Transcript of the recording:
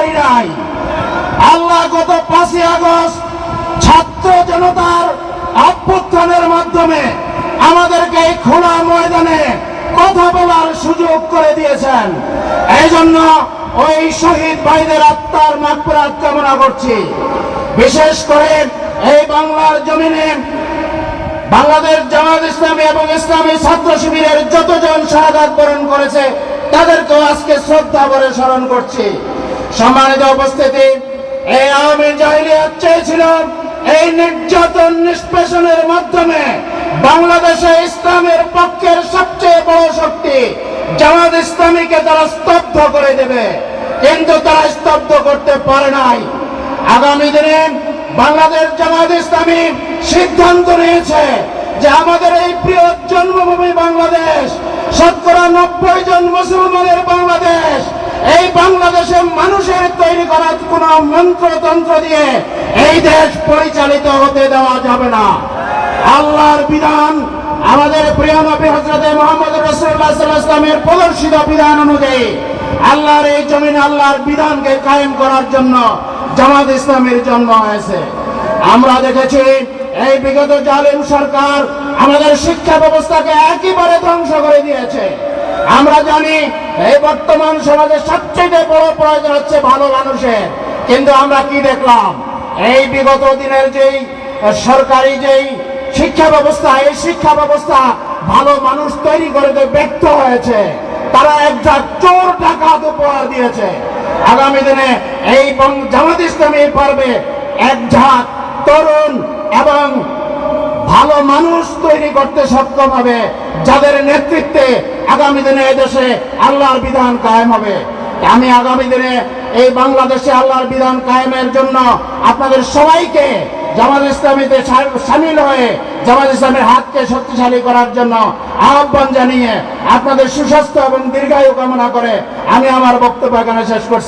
পারি নাই। আল্লাহ গত পাঁচই আগস্ট ছাত্র জনতার অভ্যুত্থানের মাধ্যমে আমাদেরকে এই খোলা ময়দানে কথা বলার সুযোগ করে দিয়েছেন। এই জন্য ওই শহীদ ভাইদের আত্মার মাগফিরাত কামনা করছি। বিশেষ করে এই বাংলার জমিনে বাংলাদেশ জামাত ইসলামী এবং ইসলামী ছাত্র শিবিরের যতজন শাহাদাত বরণ করেছে, তাদেরকেও আজকে শ্রদ্ধা করে স্মরণ করছি। সম্মানিত উপস্থিতি, এই আওয়ামী জাহিলিয়াত চেয়েছিল এই নির্যাতন নিষ্পেষণের মাধ্যমে বাংলাদেশে ইসলামের পক্ষের সবচেয়ে বড় শক্তি জামাত ইসলামীকে তারা স্তব্ধ করে দেবে। কিন্তু তারা স্তব্ধ করতে পারে নাই। আগামী দিনে বাংলাদেশ জামাত ইসলামী সিদ্ধান্ত নিয়েছে যে আমাদের এই প্রিয় জন্মভূমি বাংলাদেশ, শতকরা নব্বই জন মুসলমানের বাংলাদেশ এই বাংলাদেশের মানুষের তৈরি করা কোন মন্ত্রতন্ত্র দিয়ে এই দেশ পরিচালিত হতে দেওয়া যাবে না। আল্লাহর বিধান, আমাদের প্রিয় নবী হজরতে মোহাম্মদ রসুল্লাহ ইসলামের প্রদর্শিত বিধান অনুযায়ী আল্লাহর এই জমিন আল্লাহর বিধানকে কায়েম করার জন্য জামাত ইসলামের জন্ম হয়েছে। আমরা দেখেছি এই বিগত জালিম সরকার আমাদের শিক্ষা ব্যবস্থাকে একেবারে ধ্বংস করে দিয়েছে। আমরা জানি এই বর্তমান সমাজে সবচেয়ে বড় প্রয়োজন হচ্ছে ভালো মানুষের। কিন্তু আমরা কি দেখলাম? এই বিগত দিনের যেই সরকারি যেই শিক্ষা ব্যবস্থা, এই শিক্ষা ব্যবস্থা ভালো মানুষ তৈরি করে ব্যর্থ হয়েছে। তারা একটা চোর ডাকাত উপহার দিয়েছে। আগামী দিনে এই জামাত ইসলামী পারবে এক ঝাঁক তরুণ এবং ভালো মানুষ তৈরি করতে সক্ষম হবে, যাদের নেতৃত্বে আগামী দিনে এদেশে আল্লাহর বিধান কায়েম হবে। আমি আগামী দিনে এই বাংলাদেশে আল্লাহর বিধান কায়েমের জন্য আপনাদের সবাইকে জামাত ইসলামীতে সামিল হয়ে জামাত ইসলামের হাতকে শক্তিশালী করার জন্য আহ্বান জানিয়ে আপনাদের সুস্বাস্থ্য এবং দীর্ঘায়ু কামনা করে আমি আমার বক্তব্য এখানে শেষ করছি।